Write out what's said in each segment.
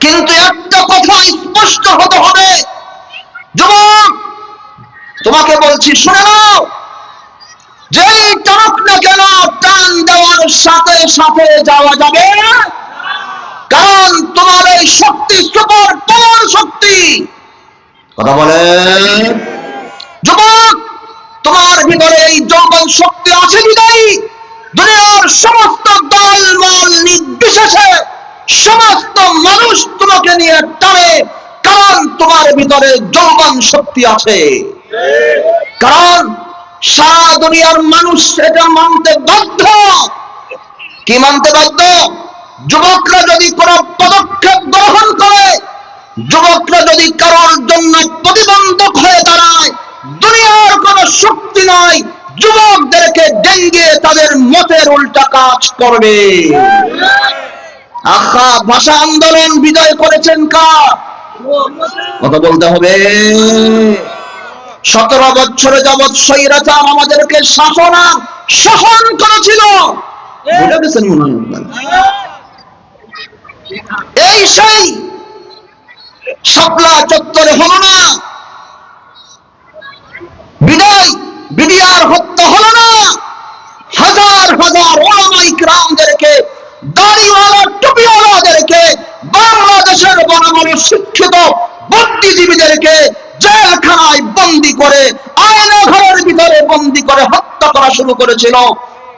কিন্তু একটা কথা স্পষ্ট হতে হবে। যুবক, তোমাকে বলছি, শুনে নাও। যেই টানুক না কেন টান দেওয়ার সাথে সাথে যাওয়া যাবে? কারণ তোমার এই শক্তি, সুপার পাওয়ার শক্তি। কথা বলে। যুবক, তোমার ভিতরে এই যৌবন শক্তি আছে বিদায়ী দুনিয়ার সমস্ত দল মল নির্বিশেষে সমস্ত তোমাকে নিয়ে টানে, কারণ তোমার ভিতরে যৌবন শক্তি আছে। কারণ সারা দুনিয়ার মানুষ এটা মানতে বাধ্য। কি মানতে বাধ্য? যুবকরা যদি কোনো পদক্ষেপ গ্রহণ করে, যুবকরা যদি কারোর জন্য প্রতিবন্ধক হয়ে দাঁড়ায়, দুনিয়ার কোনো শক্তি নাই, যুবকদেরকে ডেঙ্গে তাদের মতের উল্টা কাজ করবে। আখা ভাষা আন্দোলন বিজয় করেছেন কার? কথা বলতে হবে। সতেরো বছরে যাবৎ স্বৈরাচার আমাদেরকে শাসন আর করেছিল। এই সেই শাপলা চত্বরে হলো না বিদায় বিডিআর হত্যা হলো না হাজার হাজার ওলামাই গ্রামদেরকে দাড়িওয়ালা টুপিওয়ালাদেরকে বাংলাদেশের বড় বড় শিক্ষিত বুদ্ধিজীবীদেরকে জেলখানায় বন্দি করে আয়না ঘরের ভিতরে বন্দি করে হত্যা করা শুরু করেছিল।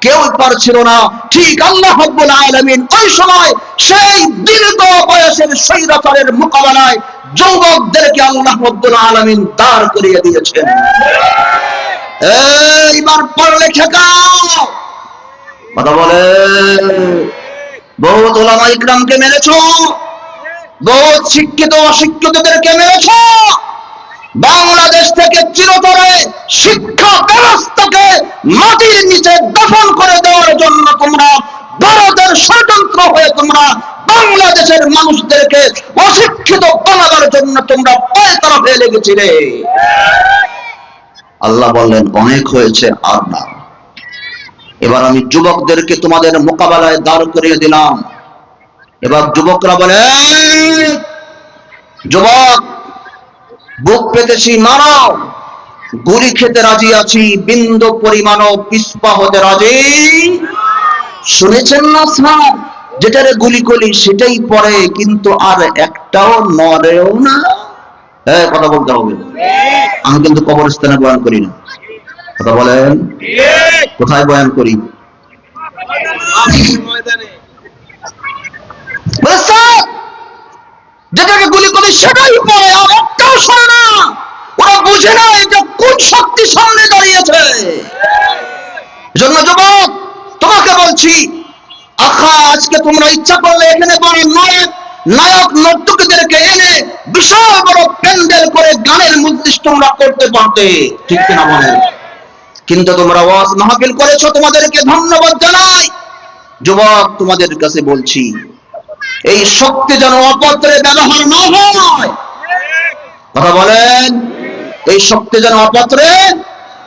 কেউ পারছিল না। ঠিক আল্লাহ রাব্বুল আলামিন ওই সময় সেই দীর্ঘ বয়সের স্বৈরাচারের মোকাবেলায় যুবকদেরকে আল্লাহ রাব্বুল আলামিন দাঁড় করিয়ে দিয়েছেন। এইবার পড়লে খেকা কথা বলে বহুত বহুত শিক্ষিত, অশিক্ষিতদেরকে বাংলাদেশ থেকে চিরতরে শিক্ষা ব্যবস্থাকে মাটির নিচে দফন করে দেওয়ার জন্য তোমরা ভারতের ষড়যন্ত্র হয়ে তোমরা বাংলাদেশের মানুষদেরকে অশিক্ষিত বানাবার জন্য তোমরা পায়তারা হয়ে লেগেছিলে। আল্লাহ বললেন, অনেক হয়েছে আর না। এবার আমি যুবকদেরকে তোমাদের মোকাবেলায় দাঁড় করিয়ে দিলাম। এবার যুবকরা বলে যুবক বুক পেতেছি মারো। গুলি খেতে রাজি আছি বিন্দু পরিমাণও পিস্পা হতে রাজি। শুনেছেন না স্যার? যেটারে গুলি করি সেটাই পড়ে কিন্তু আর একটাও নড়েও না। হ্যাঁ কথা বলতে হবে। আমি কিন্তু কবরস্থানে বয়ান করি না। কথা বলেন? কোথায় বয়ান করি? বলে, "স্যার, যেটাকে গুলি করি সেটাই একটাও শোনে না। ওরা বুঝে না এটা কোন শক্তি সামনে দাঁড়িয়েছে। জন্য যুবক, তোমাকে বলছি, আখা, আজকে তোমরা ইচ্ছা করলে এখানে বড় নায়ক নর্তকীদেরকে এনে বিশাল বড় প্যান্ডেল করে গানের মজলিস তোমরা করতে পারতে। ঠিক কিনা বলেন কিন্তু তোমরা ওয়াজ মাহফিল করেছ, তোমাদেরকে ধন্যবাদ জানাই। যুবক, তোমাদের কাছে বলছি এই শক্তি যেন অপত্রে ব্যবহার না হয়। কথা বলেন? এই শক্তি যেন অপত্রে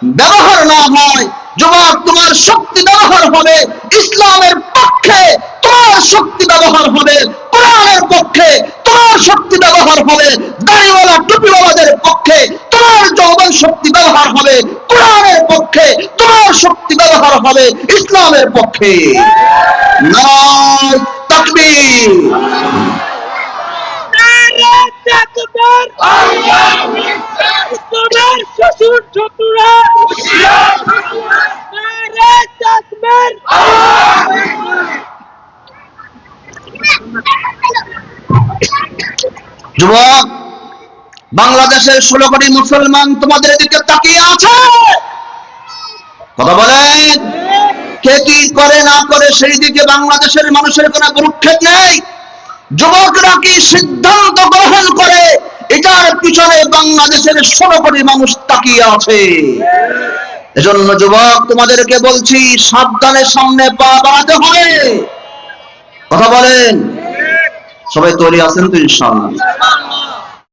ব্যবহার না হয়। যুবক, তোমার শক্তি ব্যবহার হবে। ইসলামের পক্ষে তোমার শক্তি ব্যবহার হবে। কোরআনের পক্ষে তোমার শক্তি ব্যবহার হবে। দাড়িওয়ালা, টুপিওয়ালাদের পক্ষে তোমার যৌবন শক্তি ব্যবহার হবে। কোরআনের পক্ষে তোমার শক্তি ব্যবহার হবে। ইসলামের পক্ষে। নাই যুবক বাংলাদেশের ষোলো কোটি মুসলমান তোমাদের দিকে তাকিয়ে আছে? কথা বলেন। কে কি করে না করে সেই দিকে বাংলাদেশের মানুষের কোনো ভ্রুক্ষেপ নেই? যুবকরা কি সিদ্ধান্ত গ্রহণ করে? এটার পিছনে বাংলাদেশের ষোলো কোটি মানুষ তাকিয়ে আছে। এজন্য যুবক, তোমাদেরকে বলছি, সাবধানে সামনে পা বাড়াতে হবে। কথা বলেন? সবাই তৈরি আছেন তো ইনশাআল্লাহ।